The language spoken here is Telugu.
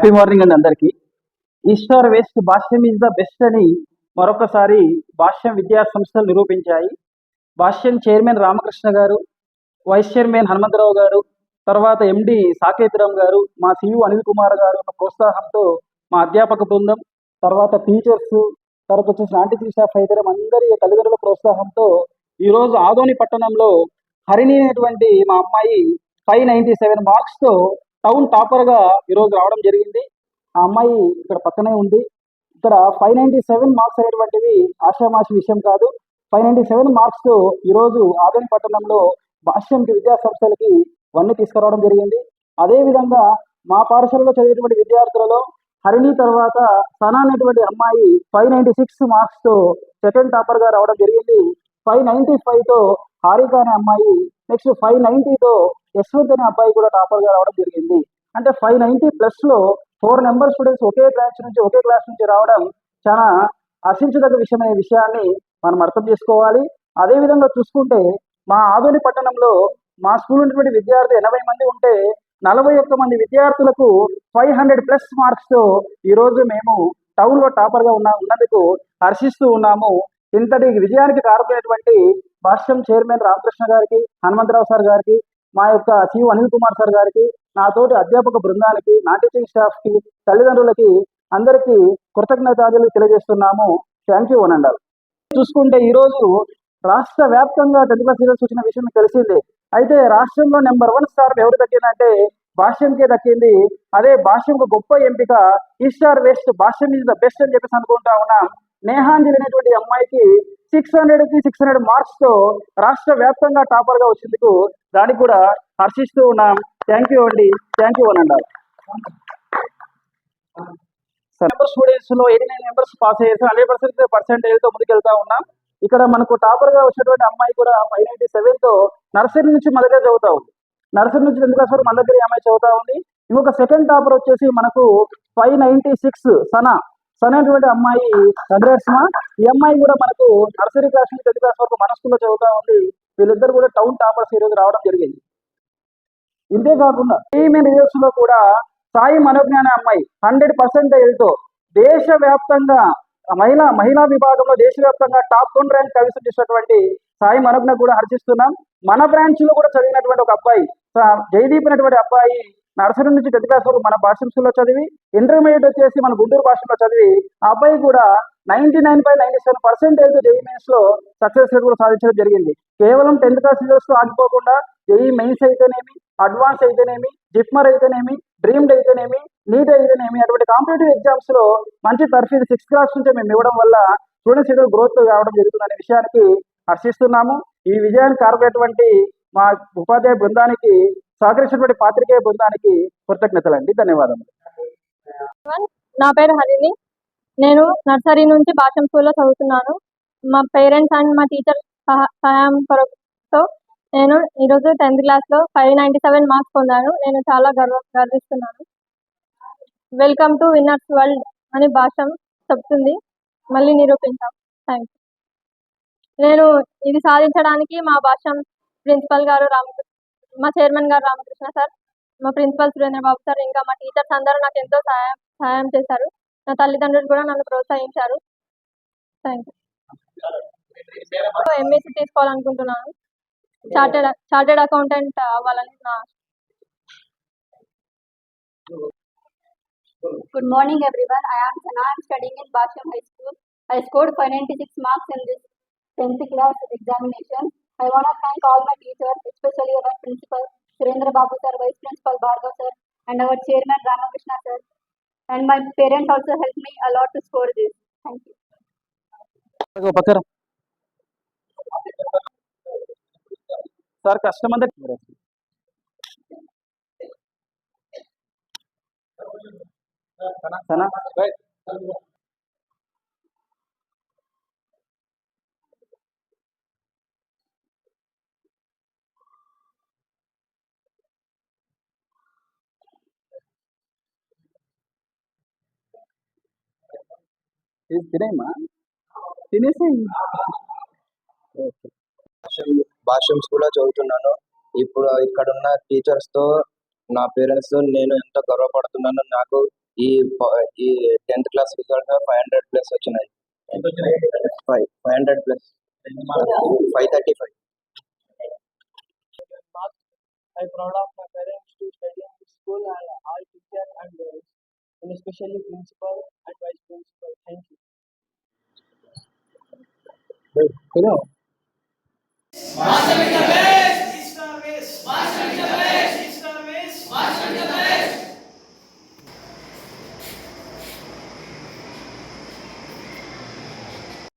హ్యాపీ మార్నింగ్ అండి అందరికీ. East or west Bhashyam is the best అని మరొకసారి భాష్యం విద్యా సంస్థలు నిరూపించాయి. భాష్యం చైర్మన్ రామకృష్ణ గారు వైస్ చైర్మన్ హనుమంతరావు గారు తర్వాత ఎండి సాకేతిరామ్ గారు మా సియు అనిల్ కుమార్ గారు ఒక ప్రోత్సాహంతో మా అధ్యాపక బృందం తర్వాత టీచర్స్ తర్వాత వచ్చేసి ఆంటీ టీచింగ్ స్టాఫ్ అయితే అందరి తల్లిదండ్రుల ప్రోత్సాహంతో ఈరోజు ఆదోని పట్టణంలో హరిణి అనేటువంటి మా అమ్మాయి ఫైవ్ నైంటీ సెవెన్ మార్క్స్తో టౌన్ టాపర్గా ఈరోజు రావడం జరిగింది. ఆ అమ్మాయి ఇక్కడ పక్కనే ఉంది. ఇక్కడ ఫైవ్ నైంటీ సెవెన్ మార్క్స్ అనేటువంటివి ఆశామాషి విషయం కాదు. ఫైవ్ నైంటీ సెవెన్ మార్క్స్తో ఈరోజు ఆదోని పట్టణంలో భాష్యంకి విద్యా సంస్థలకి వన్నీ తీసుకురావడం జరిగింది. అదేవిధంగా మా పాఠశాలలో చదివేటువంటి విద్యార్థులలో హరిణి తర్వాత సనా అనేటువంటి అమ్మాయి ఫైవ్ నైంటీ సిక్స్ మార్క్స్తో సెకండ్ టాపర్గా రావడం జరిగింది. ఫైవ్ నైంటీ ఫైవ్తో హారిక అనే అమ్మాయి నెక్స్ట్ ఫైవ్ నైంటీతో యశ్వంత్ అనే అబ్బాయి కూడా టాపర్గా రావడం జరిగింది. అంటే ఫైవ్ నైంటీ ప్లస్లో ఫోర్ నెంబర్ స్టూడెంట్స్ ఒకే బ్రాంచ్ నుంచి ఒకే క్లాస్ నుంచి రావడం చాలా హర్షించదగ్గ విషయం అనే విషయాన్ని మనం అర్థం చేసుకోవాలి. అదేవిధంగా చూసుకుంటే మా ఆదోని పట్టణంలో మా స్కూల్ ఉన్నటువంటి విద్యార్థి ఎనభై మంది ఉంటే నలభై ఒక్క మంది విద్యార్థులకు ఫైవ్ హండ్రెడ్ ప్లస్ మార్క్స్తో ఈరోజు మేము టౌన్లో టాపర్గా ఉన్న ఉన్నందుకు హర్షిస్తూ ఉన్నాము. ఇంతటి విజయానికి కారకులైనటువంటి భాష్యం చైర్మన్ రామకృష్ణ గారికి హనుమంతరావు సార్ గారికి మా యొక్క సిఇ అనిల్ కుమార్ సార్ గారికి నాతోటి అధ్యాపక బృందానికి నా టీచింగ్ స్టాఫ్కి తల్లిదండ్రులకి అందరికీ కృతజ్ఞతాలు తెలియజేస్తున్నాము. థ్యాంక్ యూ అనండాలి చూసుకుంటే ఈరోజు రాష్ట్ర వ్యాప్తంగా టెన్త్ క్లాస్ రిజల్ట్స్ వచ్చిన విషయం మీకు తెలిసిందే. అయితే రాష్ట్రంలో నెంబర్ వన్ స్టార్ ఎవరు దక్కిందంటే భాష్యంకే దక్కింది. అదే భాష్యం గొప్ప ఎంపిక. East or west Bhashyam is the best అని చెప్పేసి అనుకుంటా ఉన్నాం. నేహాంజలి అనేటువంటి అమ్మాయికి సిక్స్ హండ్రెడ్కి సిక్స్ హండ్రెడ్ మార్క్స్తో రాష్ట్ర వ్యాప్తంగా టాపర్గా వచ్చేందుకు దానికి కూడా హర్షిస్తూ ఉన్నాం. థ్యాంక్ యూ అండి. థ్యాంక్ యూ అని అంటారు స్టూడెంట్స్లో ఎయిటీ నైన్ మెంబర్స్ పాస్ అయ్యేసి హండ్రెడ్ పర్సెంట్ పర్సెంటేజ్తో ముందుకెళ్తా ఉన్నాం. ఇక్కడ మనకు టాపర్గా వచ్చినటువంటి అమ్మాయి కూడా ఫైవ్ నైన్టీ సెవెన్తో నర్సరీ నుంచి మన దగ్గర చదువుతా ఉంది. నర్సరీ నుంచి టెన్త్ క్లాస్ వరకు మన దగ్గర ఈ అమ్మాయి చదువుతా ఉంది. ఇంకొక సెకండ్ టాపర్ వచ్చేసి మనకు five ninety six Sana Sana అనేటువంటి అమ్మాయి కంగ్రాట్స్ ఈ అమ్మాయి కూడా మనకు నర్సరీ క్లాస్ నుంచి టెన్త్ క్లాస్ వరకు మన స్కూల్లో చదువుతా ఉంది వీళ్ళిద్దరు కూడా టౌన్ టాపర్స్ ఈరోజు రావడం జరిగింది. ఇంతే కాకుండా ఈమెన్ రిజల్ట్స్లో కూడా సాయి మనోజ్ఞ అనే అమ్మాయి హండ్రెడ్ పర్సెంటేజ్తో దేశవ్యాప్తంగా మహిళా మహిళా విభాగంలో దేశవ్యాప్తంగా టాప్ వన్ ర్యాంక్ కవిసం చేసినటువంటి సాయి మనోజ్ఞ కూడా హర్షిస్తున్నాం. మన బ్రాంచ్లో కూడా చదివినటువంటి ఒక అబ్బాయి సా- జయదీప్ అనేటువంటి అబ్బాయి నర్సరీ నుంచి టెన్త్ క్లాస్ వరకు మన భాష స్కూల్లో చదివి ఇంటర్మీడియట్ వచ్చేసి మన గుంటూరు భాషలో చదివి ఆ అబ్బాయి కూడా ninety nine by ninety seven percentage JEE మెయిన్స్లో సక్సెస్ రేట్ కూడా సాధించడం జరిగింది. కేవలం టెన్త్ క్లాస్ రిజల్ట్స్లో ఆగిపోకుండా జేఈ మెయిన్స్ అయితేనేమి అడ్వాన్స్ అయితేనేమి జిప్మర్ అయితేనేమి డ్రీమ్డ్ అయితేనేమి నీట్ అయితేనేమి అటువంటి కాంపిటేటివ్ ఎగ్జామ్స్లో మంచి తర్ఫీదు సిక్స్త్ క్లాస్ నుంచి మేము ఇవ్వడం వల్ల స్టూడెంట్స్ ఏదో గ్రోత్ కావడం జరుగుతుందనే విషయానికి హర్షిస్తున్నాము. ఈ విజయానికి కారకులైనటువంటి మా ఉపాధ్యాయ బృందానికి సహకరించినటువంటి పాత్రికేయ బృందానికి కృతజ్ఞతలండి. ధన్యవాదాలు నా పేరు హరిణి. నేను నర్సరీ నుంచి భాషం స్కూల్లో చదువుతున్నాను. మా పేరెంట్స్ అండ్ మా టీచర్ సహాయం కొరతో నేను ఈరోజు టెన్త్ క్లాస్లో ఫైవ్ నైంటీ సెవెన్ మార్క్స్ పొందాను. నేను చాలా గర్వ గర్విస్తున్నాను. వెల్కమ్ టు విన్నర్స్ వరల్డ్ అని భాషం చెప్తుంది. మళ్ళీ నిరూపించాం. థ్యాంక్ నేను ఇది సాధించడానికి మా భాషం ప్రిన్సిపల్ గారు రామకృష్ణ మా చైర్మన్ గారు రామకృష్ణ సార్ మా ప్రిన్సిపల్ సురేంద్ర బాబు సార్ ఇంకా మా టీచర్స్ అందరూ నాకు ఎంతో సహాయం సహాయం చేశారు నా తల్లిదండ్రులు కూడా నన్ను ప్రోత్సహించారు థ్యాంక్ యూ ఎంఎస్సీ తీసుకోవాలనుకుంటున్నాను చార్టెడ్ చార్టెడ్ అకౌంటెంట్ అవ్వాలని నా Good morning, everyone. I am Sana. I am studying in Basham High School. I scored 596 marks in this 10th class examination. I want to thank all my teachers, especially our principal, Surendra Babu sir, vice principal Bhargav sir, and our chairman Ramakrishna sir. And my parents also helped me a lot to score this. Thank you. ఓ పక్కన సార్ కష్టం అంతా సనా రైట్ ఇది తినేమ్మా తినేసి. ఓకే భాష్యం భాష్యం స్కూల్లో చదువుతున్నాను. ఇప్పుడు ఇక్కడ ఉన్న టీచర్స్తో నా పేరెంట్స్ నేను ఎంతో గర్వపడుతున్నాను నాకు ఈ ఈ tenth class result five hundred plus వచ్చినాయి. Five. Five hundred plus. Five thirty five. I'm proud of my parents to study in this school and all teachers and parents, and especially principal Hello.